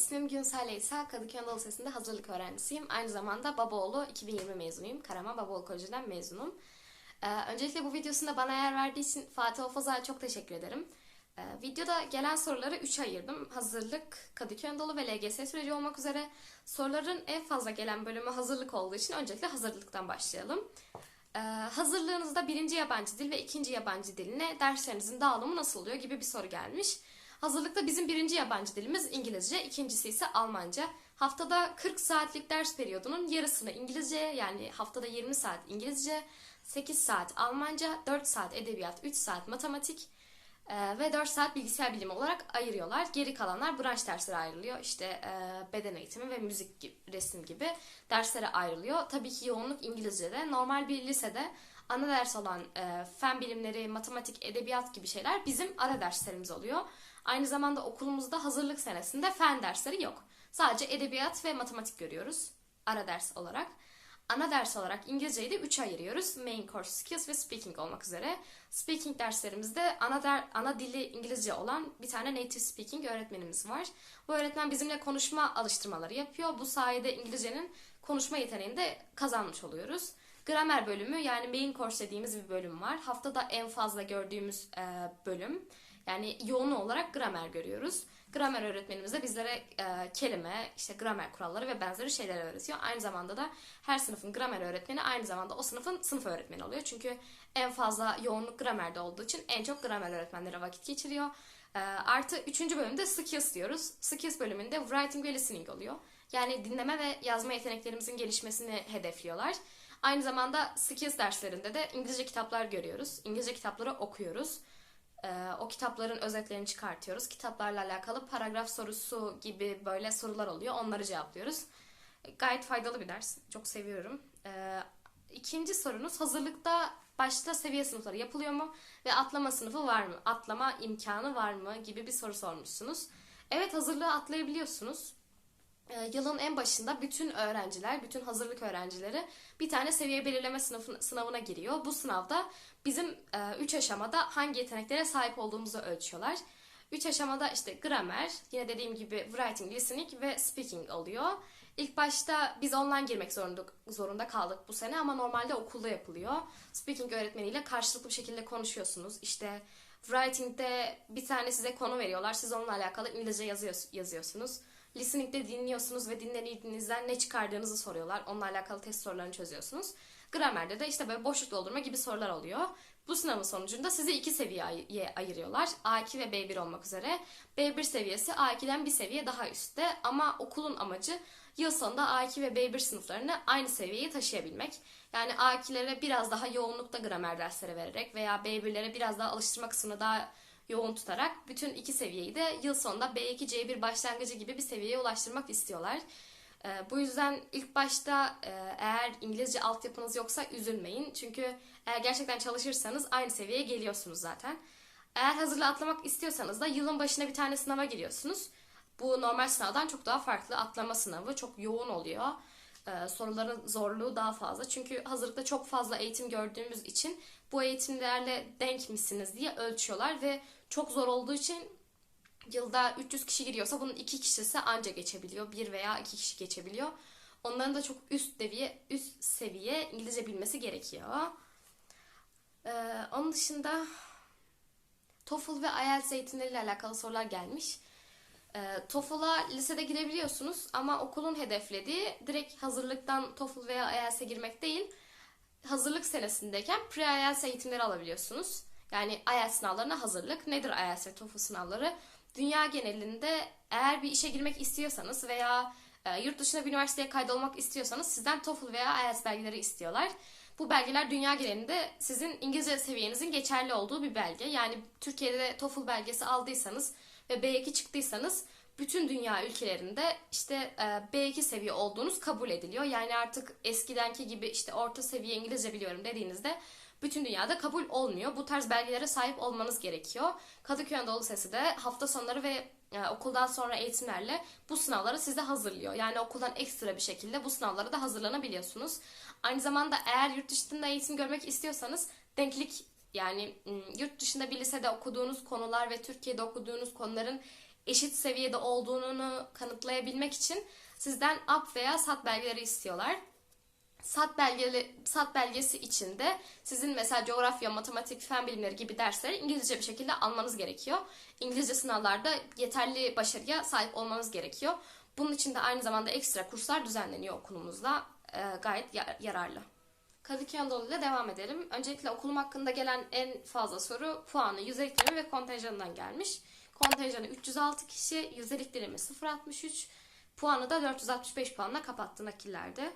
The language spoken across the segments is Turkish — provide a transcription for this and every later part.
ismim Günsel Leysa. Kadıköy Anadolu Lisesi'nde hazırlık öğrencisiyim. Aynı zamanda Babaoğlu 2020 mezunuyum. Karaman Babaoğlu Koleji'nden mezunum. Ee, öncelikle bu videosunda bana yer verdiği için Fatih Ofaz'a çok teşekkür ederim. Ee, videoda gelen soruları 3'e ayırdım. Hazırlık, Kadıköy Anadolu ve LGS süreci olmak üzere. Soruların en fazla gelen bölümü hazırlık olduğu için öncelikle hazırlıktan başlayalım. Ee, hazırlığınızda birinci yabancı dil ve ikinci yabancı diline derslerinizin dağılımı nasıl oluyor gibi bir soru gelmiş. Hazırlıkta bizim birinci yabancı dilimiz İngilizce, ikincisi ise Almanca. Haftada 40 saatlik ders periyodunun yarısını İngilizce yani haftada 20 saat İngilizce, 8 saat Almanca, 4 saat edebiyat, 3 saat matematik e, ve 4 saat bilgisayar bilimi olarak ayırıyorlar. Geri kalanlar branş derslere ayrılıyor. İşte e, beden eğitimi ve müzik, gibi, resim gibi derslere ayrılıyor. Tabii ki yoğunluk İngilizce'de. Normal bir lisede ana ders olan e, fen bilimleri, matematik, edebiyat gibi şeyler bizim ara derslerimiz oluyor. Aynı zamanda okulumuzda hazırlık senesinde fen dersleri yok. Sadece edebiyat ve matematik görüyoruz ara ders olarak. Ana ders olarak İngilizceyi de 3'e ayırıyoruz. Main Course Skills ve Speaking olmak üzere. Speaking derslerimizde ana, der, ana dili İngilizce olan bir tane native speaking öğretmenimiz var. Bu öğretmen bizimle konuşma alıştırmaları yapıyor. Bu sayede İngilizcenin konuşma yeteneğini de kazanmış oluyoruz. Gramer bölümü yani main course dediğimiz bir bölüm var. Haftada en fazla gördüğümüz e, bölüm. Yani yoğun olarak gramer görüyoruz. Gramer öğretmenimiz de bizlere e, kelime, işte gramer kuralları ve benzeri şeyler öğretiyor. Aynı zamanda da her sınıfın gramer öğretmeni aynı zamanda o sınıfın sınıf öğretmeni oluyor. Çünkü en fazla yoğunluk gramerde olduğu için en çok gramer öğretmenleri vakit geçiriyor. E, artı üçüncü bölümde skills diyoruz. Skills bölümünde writing ve listening oluyor. Yani dinleme ve yazma yeteneklerimizin gelişmesini hedefliyorlar. Aynı zamanda skills derslerinde de İngilizce kitaplar görüyoruz. İngilizce kitapları okuyoruz. Ee, o kitapların özetlerini çıkartıyoruz. Kitaplarla alakalı paragraf sorusu gibi böyle sorular oluyor. Onları cevaplıyoruz. Gayet faydalı bir ders. Çok seviyorum. Ee, ikinci sorunuz hazırlıkta başta seviye sınıfları yapılıyor mu? Ve atlama sınıfı var mı? Atlama imkanı var mı? Gibi bir soru sormuşsunuz. Evet hazırlığı atlayabiliyorsunuz. Ee, yılın en başında bütün öğrenciler, bütün hazırlık öğrencileri bir tane seviye belirleme sınavına giriyor. Bu sınavda bizim 3 aşamada hangi yeteneklere sahip olduğumuzu ölçüyorlar. 3 aşamada işte gramer, yine dediğim gibi writing, listening ve speaking oluyor. İlk başta biz online girmek zorunda, zorunda kaldık bu sene ama normalde okulda yapılıyor. Speaking öğretmeniyle karşılıklı bir şekilde konuşuyorsunuz. İşte writing'de bir tane size konu veriyorlar. Siz onunla alakalı İngilizce yazıyor, yazıyorsunuz. Listening'de dinliyorsunuz ve dinlediğinizden ne çıkardığınızı soruyorlar. Onunla alakalı test sorularını çözüyorsunuz. Gramerde de işte böyle boşluk doldurma gibi sorular oluyor. Bu sınavın sonucunda sizi iki seviyeye ayırıyorlar. A2 ve B1 olmak üzere. B1 seviyesi A2'den bir seviye daha üstte ama okulun amacı yıl sonunda A2 ve B1 sınıflarını aynı seviyeye taşıyabilmek. Yani A2'lere biraz daha yoğunlukta gramer dersleri vererek veya B1'lere biraz daha alıştırma kısmını daha yoğun tutarak bütün iki seviyeyi de yıl sonunda B2 C1 başlangıcı gibi bir seviyeye ulaştırmak istiyorlar. E, bu yüzden ilk başta e, eğer İngilizce altyapınız yoksa üzülmeyin. Çünkü eğer gerçekten çalışırsanız aynı seviyeye geliyorsunuz zaten. Eğer hazırlığı atlamak istiyorsanız da yılın başına bir tane sınava giriyorsunuz. Bu normal sınavdan çok daha farklı. Atlama sınavı çok yoğun oluyor. Ee, soruların zorluğu daha fazla. Çünkü hazırlıkta çok fazla eğitim gördüğümüz için bu eğitimlerle denk misiniz diye ölçüyorlar ve çok zor olduğu için yılda 300 kişi giriyorsa bunun iki kişisi anca geçebiliyor. Bir veya iki kişi geçebiliyor. Onların da çok üst seviye üst seviye İngilizce bilmesi gerekiyor. Ee, onun dışında TOEFL ve IELTS eğitimleriyle alakalı sorular gelmiş. E, TOEFL'a lisede girebiliyorsunuz ama okulun hedeflediği direkt hazırlıktan TOEFL veya IELTS'e girmek değil. Hazırlık senesindeyken pre-IELTS eğitimleri alabiliyorsunuz. Yani IELTS sınavlarına hazırlık. Nedir IELTS ve TOEFL sınavları? Dünya genelinde eğer bir işe girmek istiyorsanız veya e, yurt dışında bir üniversiteye kaydolmak istiyorsanız sizden TOEFL veya IELTS belgeleri istiyorlar. Bu belgeler dünya genelinde sizin İngilizce seviyenizin geçerli olduğu bir belge. Yani Türkiye'de TOEFL belgesi aldıysanız ve B2 çıktıysanız bütün dünya ülkelerinde işte e, B2 seviye olduğunuz kabul ediliyor. Yani artık eskidenki gibi işte orta seviye İngilizce biliyorum dediğinizde bütün dünyada kabul olmuyor. Bu tarz belgelere sahip olmanız gerekiyor. Kadıköy Anadolu Sesi de hafta sonları ve e, okuldan sonra eğitimlerle bu sınavları size hazırlıyor. Yani okuldan ekstra bir şekilde bu sınavlara da hazırlanabiliyorsunuz. Aynı zamanda eğer yurt dışında eğitim görmek istiyorsanız denklik yani yurt dışında bir lisede okuduğunuz konular ve Türkiye'de okuduğunuz konuların eşit seviyede olduğunu kanıtlayabilmek için sizden AP veya SAT belgeleri istiyorlar. SAT belgeli SAT belgesi içinde sizin mesela coğrafya, matematik, fen bilimleri gibi dersleri İngilizce bir şekilde almanız gerekiyor. İngilizce sınavlarda yeterli başarıya sahip olmanız gerekiyor. Bunun için de aynı zamanda ekstra kurslar düzenleniyor okulumuzda. Ee, gayet ya- yararlı. Kadıköy Anadolu ile devam edelim. Öncelikle okulum hakkında gelen en fazla soru puanı, yüzdelik dilimi ve kontenjanından gelmiş. Kontenjanı 306 kişi, yüzdelik dilimi 0.63, puanı da 465 puanla kapattı nakillerde.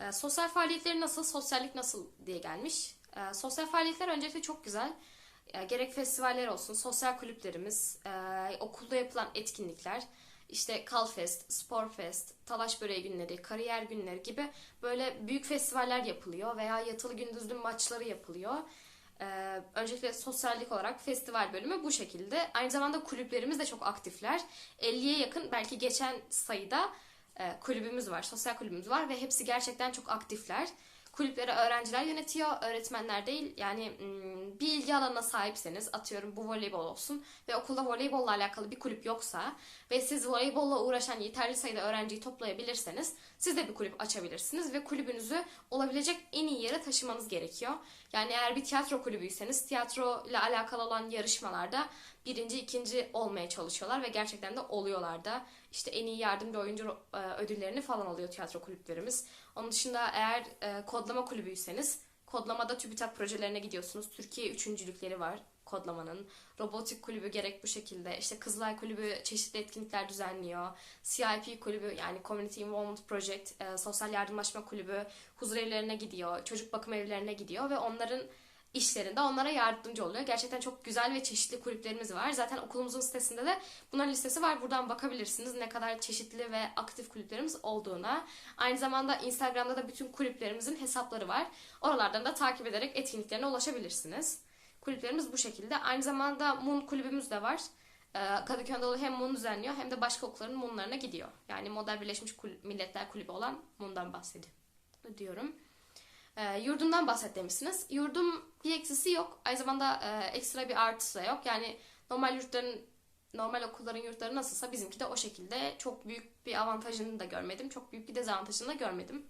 Ee, sosyal faaliyetleri nasıl, sosyallik nasıl diye gelmiş. Ee, sosyal faaliyetler öncelikle çok güzel. Ee, gerek festivaller olsun, sosyal kulüplerimiz, e, okulda yapılan etkinlikler, işte Kalfest, Sporfest, Talaş Böreği günleri, kariyer günleri gibi böyle büyük festivaller yapılıyor veya yatılı gündüzlü maçları yapılıyor. Ee, öncelikle sosyallik olarak festival bölümü bu şekilde. Aynı zamanda kulüplerimiz de çok aktifler. 50'ye yakın belki geçen sayıda e, kulübümüz var, sosyal kulübümüz var ve hepsi gerçekten çok aktifler. Kulüpleri öğrenciler yönetiyor, öğretmenler değil. Yani bir ilgi alanına sahipseniz, atıyorum bu voleybol olsun ve okulda voleybolla alakalı bir kulüp yoksa ve siz voleybolla uğraşan yeterli sayıda öğrenciyi toplayabilirseniz siz de bir kulüp açabilirsiniz ve kulübünüzü olabilecek en iyi yere taşımanız gerekiyor. Yani eğer bir tiyatro kulübüyseniz tiyatro ile alakalı olan yarışmalarda birinci, ikinci olmaya çalışıyorlar ve gerçekten de oluyorlar da. İşte en iyi yardımcı oyuncu e, ödüllerini falan alıyor tiyatro kulüplerimiz. Onun dışında eğer e, kodlama kulübüyseniz kodlamada TÜBİTAK projelerine gidiyorsunuz. Türkiye üçüncülükleri var kodlamanın. Robotik kulübü gerek bu şekilde. İşte Kızılay kulübü çeşitli etkinlikler düzenliyor. CIP kulübü yani Community Involvement Project, e, sosyal yardımlaşma kulübü huzur evlerine gidiyor. Çocuk bakım evlerine gidiyor ve onların işlerinde onlara yardımcı oluyor. Gerçekten çok güzel ve çeşitli kulüplerimiz var. Zaten okulumuzun sitesinde de bunların listesi var. Buradan bakabilirsiniz ne kadar çeşitli ve aktif kulüplerimiz olduğuna. Aynı zamanda Instagram'da da bütün kulüplerimizin hesapları var. Oralardan da takip ederek etkinliklerine ulaşabilirsiniz. Kulüplerimiz bu şekilde. Aynı zamanda Moon kulübümüz de var. Ee, Kadıköy Anadolu hem Moon düzenliyor hem de başka okulların Moon'larına gidiyor. Yani Model Birleşmiş Milletler Kulübü olan Moon'dan bahsediyorum diyorum. E, yurdumdan bahset demişsiniz. Yurdum bir eksisi yok. Aynı zamanda e, ekstra bir artısı da yok. Yani normal yurtların, normal okulların yurtları nasılsa bizimki de o şekilde. Çok büyük bir avantajını da görmedim. Çok büyük bir dezavantajını da görmedim.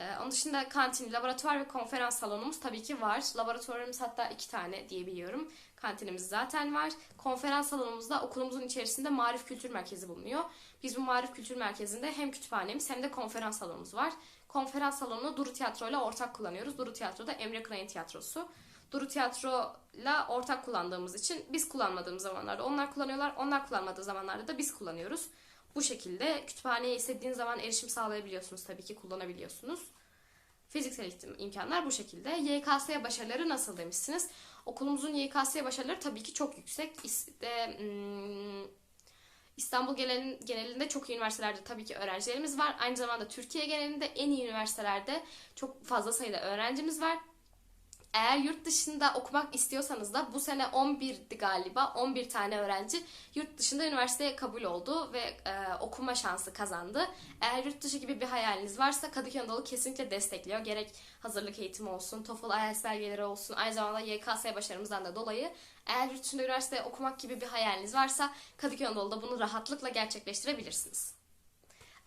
E, onun dışında kantin, laboratuvar ve konferans salonumuz tabii ki var. Laboratuvarımız hatta iki tane diyebiliyorum. Kantinimiz zaten var. Konferans salonumuzda okulumuzun içerisinde Marif Kültür Merkezi bulunuyor. Biz bu Marif Kültür Merkezi'nde hem kütüphanemiz hem de konferans salonumuz var. Konferans salonunu Duru Tiyatro ile ortak kullanıyoruz. Duru Tiyatro da Emre Kınay'ın tiyatrosu. Duru Tiyatro ile ortak kullandığımız için biz kullanmadığımız zamanlarda onlar kullanıyorlar. Onlar kullanmadığı zamanlarda da biz kullanıyoruz. Bu şekilde kütüphaneye istediğiniz zaman erişim sağlayabiliyorsunuz tabii ki kullanabiliyorsunuz. Fiziksel eğitim imkanlar bu şekilde. YKS başarıları nasıl demişsiniz? Okulumuzun YKS başarıları tabii ki çok yüksek. İşte, İstanbul genelin- genelinde çok iyi üniversitelerde tabii ki öğrencilerimiz var. Aynı zamanda Türkiye genelinde en iyi üniversitelerde çok fazla sayıda öğrencimiz var. Eğer yurt dışında okumak istiyorsanız da bu sene 11'di galiba 11 tane öğrenci yurt dışında üniversiteye kabul oldu ve e, okuma şansı kazandı. Eğer yurt dışı gibi bir hayaliniz varsa Kadıköy Anadolu kesinlikle destekliyor. Gerek hazırlık eğitimi olsun, TOEFL, IELTS belgeleri olsun, aynı zamanda YKS başarımızdan da dolayı eğer yurt dışında üniversiteye okumak gibi bir hayaliniz varsa Kadıköy Anadolu'da bunu rahatlıkla gerçekleştirebilirsiniz.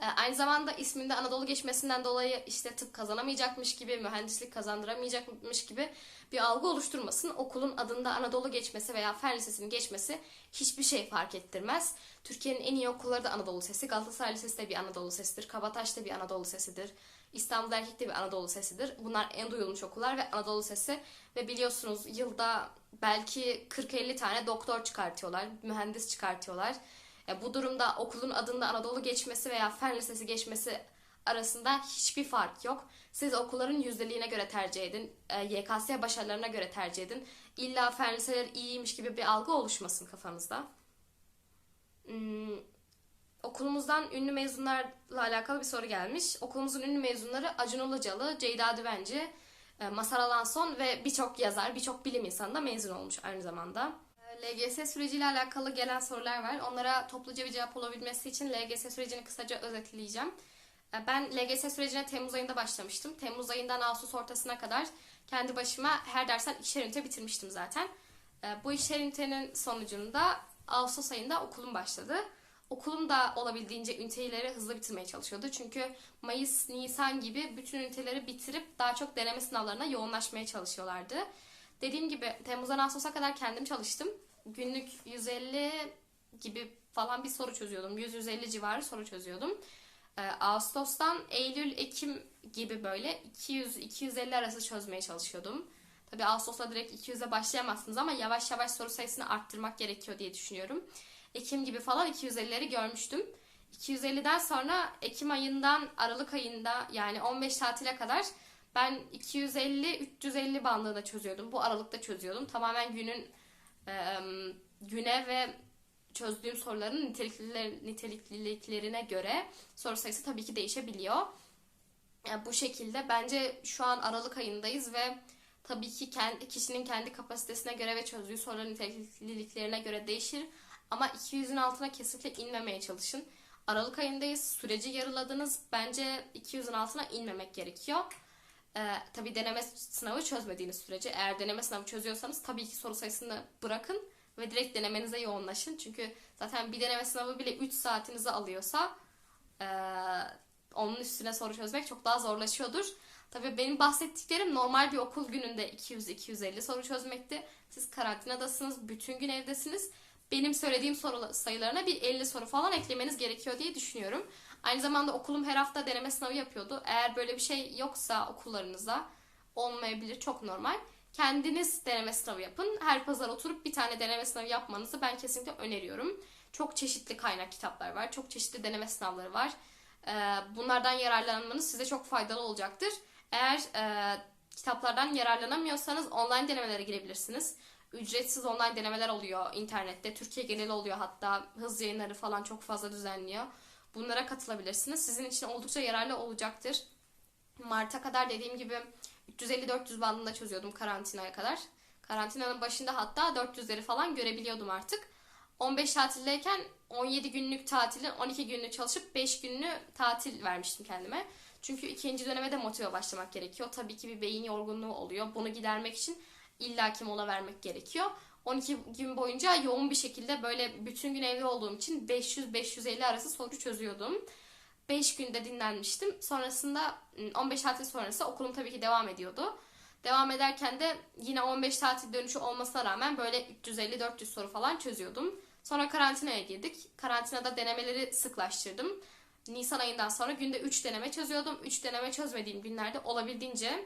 Ee, Aynı zamanda isminde Anadolu geçmesinden dolayı işte tıp kazanamayacakmış gibi, mühendislik kazandıramayacakmış gibi bir algı oluşturmasın. Okulun adında Anadolu geçmesi veya Fen Lisesi'nin geçmesi hiçbir şey fark ettirmez. Türkiye'nin en iyi okulları da Anadolu Lisesi. Galatasaray Lisesi de bir Anadolu Lisesi'dir. Kabataş da bir Anadolu Lisesi'dir. İstanbul Erkek de bir Anadolu Lisesi'dir. Bunlar en duyulmuş okullar ve Anadolu Lisesi. Ve biliyorsunuz yılda belki 40-50 tane doktor çıkartıyorlar, mühendis çıkartıyorlar. E, bu durumda okulun adında Anadolu geçmesi veya Fen Lisesi geçmesi arasında hiçbir fark yok. Siz okulların yüzdeliğine göre tercih edin. E, YKS başarılarına göre tercih edin. İlla fen liseler iyiymiş gibi bir algı oluşmasın kafanızda. Hmm, okulumuzdan ünlü mezunlarla alakalı bir soru gelmiş. Okulumuzun ünlü mezunları Acun Ilıcalı, Ceyda Düvenci, e, Masar Alanson ve birçok yazar, birçok bilim insanı da mezun olmuş aynı zamanda. LGS süreciyle alakalı gelen sorular var. Onlara topluca bir cevap olabilmesi için LGS sürecini kısaca özetleyeceğim. E, Ben LGS sürecine Temmuz ayında başlamıştım. Temmuz ayından Ağustos ortasına kadar kendi başıma her dersten ikişer ünite bitirmiştim zaten. E, Bu ikişer ünitenin sonucunda Ağustos ayında okulum başladı. Okulum da olabildiğince üniteleri hızlı bitirmeye çalışıyordu. Çünkü Mayıs, Nisan gibi bütün üniteleri bitirip daha çok deneme sınavlarına yoğunlaşmaya çalışıyorlardı. Dediğim gibi Temmuz'dan Ağustos'a kadar kendim çalıştım. Günlük 150 gibi falan bir soru çözüyordum. 100-150 civarı soru çözüyordum. Ee, Ağustos'tan Eylül, Ekim gibi böyle 200-250 arası çözmeye çalışıyordum. Tabii Ağustos'ta direkt 200'e başlayamazsınız ama yavaş yavaş soru sayısını arttırmak gerekiyor diye düşünüyorum. Ekim gibi falan 250'leri görmüştüm. 250'den sonra Ekim ayından Aralık ayında yani 15 tatile kadar ben 250-350 bandında çözüyordum. Bu aralıkta çözüyordum. Tamamen günün güne ve çözdüğüm soruların nitelikliler, nitelikliliklerine göre soru sayısı tabii ki değişebiliyor. Yani bu şekilde bence şu an Aralık ayındayız ve tabii ki kendi, kişinin kendi kapasitesine göre ve çözdüğü soruların nitelikliliklerine göre değişir. Ama 200'ün altına kesinlikle inmemeye çalışın. Aralık ayındayız. Süreci yarıladınız. Bence 200'ün altına inmemek gerekiyor. Ee, tabii deneme sınavı çözmediğiniz sürece eğer deneme sınavı çözüyorsanız tabii ki soru sayısını bırakın ve direkt denemenize yoğunlaşın. Çünkü zaten bir deneme sınavı bile 3 saatinizi alıyorsa e, onun üstüne soru çözmek çok daha zorlaşıyordur. Tabii benim bahsettiklerim normal bir okul gününde 200-250 soru çözmekti. Siz karantinadasınız, bütün gün evdesiniz. Benim söylediğim soru sayılarına bir 50 soru falan eklemeniz gerekiyor diye düşünüyorum. Aynı zamanda okulum her hafta deneme sınavı yapıyordu. Eğer böyle bir şey yoksa okullarınızda olmayabilir, çok normal. Kendiniz deneme sınavı yapın. Her pazar oturup bir tane deneme sınavı yapmanızı ben kesinlikle öneriyorum. Çok çeşitli kaynak kitaplar var. Çok çeşitli deneme sınavları var. Ee, bunlardan yararlanmanız size çok faydalı olacaktır. Eğer e, kitaplardan yararlanamıyorsanız online denemelere girebilirsiniz. Ücretsiz online denemeler oluyor internette. Türkiye geneli oluyor hatta. Hız yayınları falan çok fazla düzenliyor. Bunlara katılabilirsiniz. Sizin için oldukça yararlı olacaktır. Mart'a kadar dediğim gibi 350-400 bandında çözüyordum karantinaya kadar. Karantinanın başında hatta 400'leri falan görebiliyordum artık. 15 tatildeyken 17 günlük tatili 12 günlük çalışıp 5 günlük tatil vermiştim kendime. Çünkü ikinci döneme de motive başlamak gerekiyor. Tabii ki bir beyin yorgunluğu oluyor. Bunu gidermek için illaki mola vermek gerekiyor. 12 gün boyunca yoğun bir şekilde böyle bütün gün evde olduğum için 500-550 arası soru çözüyordum. 5 günde dinlenmiştim. Sonrasında 15 tatil sonrası okulum tabii ki devam ediyordu. Devam ederken de yine 15 tatil dönüşü olmasına rağmen böyle 350-400 soru falan çözüyordum. Sonra karantinaya girdik. Karantinada denemeleri sıklaştırdım. Nisan ayından sonra günde 3 deneme çözüyordum. 3 deneme çözmediğim günlerde olabildiğince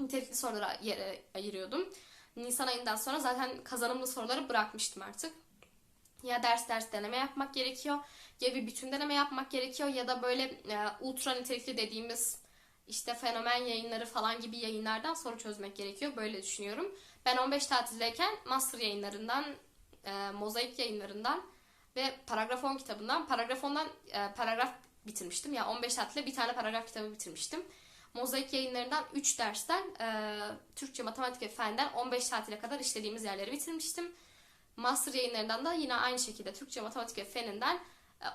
nitelikli sorulara yere ayırıyordum. Nisan ayından sonra zaten kazanımlı soruları bırakmıştım artık. Ya ders ders deneme yapmak gerekiyor ya bir bütün deneme yapmak gerekiyor ya da böyle e, ultra nitelikli dediğimiz işte fenomen yayınları falan gibi yayınlardan soru çözmek gerekiyor. Böyle düşünüyorum. Ben 15 tatildeyken master yayınlarından, e, mozaik yayınlarından ve paragraf 10 kitabından, paragraf 10'dan e, paragraf bitirmiştim. Ya yani 15 tatilde bir tane paragraf kitabı bitirmiştim. Mozaik yayınlarından 3 dersten e, Türkçe, matematik ve fenden 15 tatile kadar işlediğimiz yerleri bitirmiştim. Master yayınlarından da yine aynı şekilde Türkçe, matematik ve feninden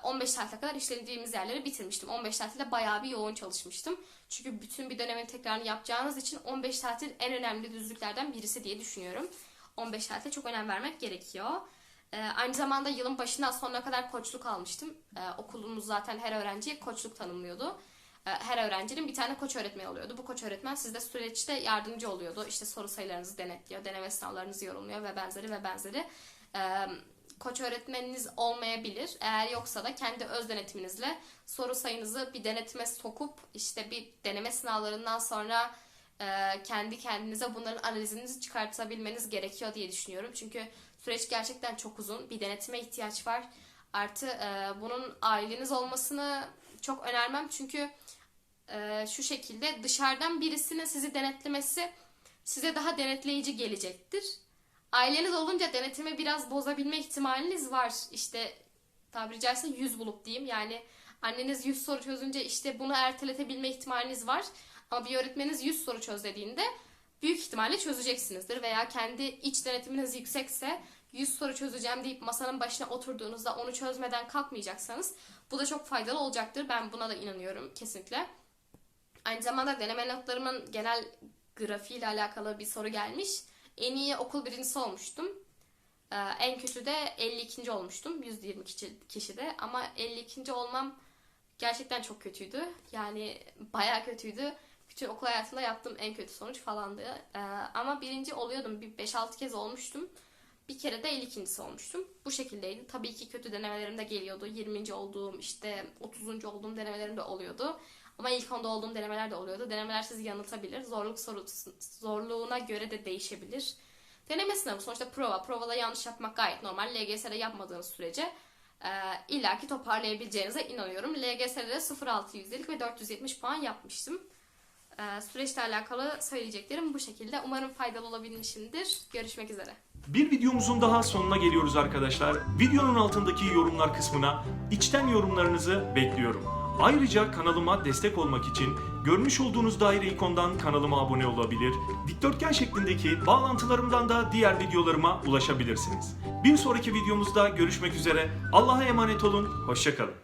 15 e, tatile kadar işlediğimiz yerleri bitirmiştim. 15 tatilde bayağı bir yoğun çalışmıştım. Çünkü bütün bir dönemin tekrarını yapacağınız için 15 tatil en önemli düzlüklerden birisi diye düşünüyorum. 15 tatile çok önem vermek gerekiyor. Ee, aynı zamanda yılın başından sonuna kadar koçluk almıştım. Ee, okulumuz zaten her öğrenciye koçluk tanımlıyordu. Ee, her öğrencinin bir tane koç öğretmeni oluyordu. Bu koç öğretmen sizde süreçte yardımcı oluyordu. İşte soru sayılarınızı denetliyor, deneme sınavlarınızı yorumluyor ve benzeri ve benzeri. Ee, koç öğretmeniniz olmayabilir. Eğer yoksa da kendi öz denetiminizle soru sayınızı bir denetime sokup işte bir deneme sınavlarından sonra e, kendi kendinize bunların analizinizi çıkartabilmeniz gerekiyor diye düşünüyorum. Çünkü süreç gerçekten çok uzun. Bir denetime ihtiyaç var. Artı e, bunun aileniz olmasını çok önermem. Çünkü e, şu şekilde dışarıdan birisinin sizi denetlemesi size daha denetleyici gelecektir. Aileniz olunca denetimi biraz bozabilme ihtimaliniz var. İşte tabiri caizse yüz bulup diyeyim. Yani anneniz yüz soru çözünce işte bunu erteletebilme ihtimaliniz var. Ama bir öğretmeniniz yüz soru çöz dediğinde büyük ihtimalle çözeceksinizdir. Veya kendi iç denetiminiz yüksekse 100 soru çözeceğim deyip masanın başına oturduğunuzda onu çözmeden kalkmayacaksanız bu da çok faydalı olacaktır. Ben buna da inanıyorum kesinlikle. Aynı zamanda deneme notlarımın genel grafiğiyle alakalı bir soru gelmiş. En iyi okul birincisi olmuştum. Ee, en kötü de 52. olmuştum 120 kişi, kişide ama 52. olmam gerçekten çok kötüydü. Yani bayağı kötüydü. Bütün okul hayatımda yaptığım en kötü sonuç falandı. Ee, ama birinci oluyordum. Bir 5-6 kez olmuştum. Bir kere de 52. olmuştum. Bu şekildeydi. Tabii ki kötü denemelerim de geliyordu. 20. olduğum, işte 30. olduğum denemelerim de oluyordu. Ama ilk onda olduğum denemeler de oluyordu. Denemeler sizi yanıltabilir. Zorluk sorusu, zorluğuna göre de değişebilir. Deneme sınavı sonuçta prova. Provada yanlış yapmak gayet normal. LGS'de yapmadığınız sürece e, illaki toparlayabileceğinize inanıyorum. LGS'de de 0.6 yüzdelik ve 470 puan yapmıştım. E, süreçle alakalı söyleyeceklerim bu şekilde. Umarım faydalı olabilmişimdir. Görüşmek üzere. Bir videomuzun daha sonuna geliyoruz arkadaşlar. Videonun altındaki yorumlar kısmına içten yorumlarınızı bekliyorum. Ayrıca kanalıma destek olmak için görmüş olduğunuz daire ikondan kanalıma abone olabilir, dikdörtgen şeklindeki bağlantılarımdan da diğer videolarıma ulaşabilirsiniz. Bir sonraki videomuzda görüşmek üzere. Allah'a emanet olun, hoşçakalın.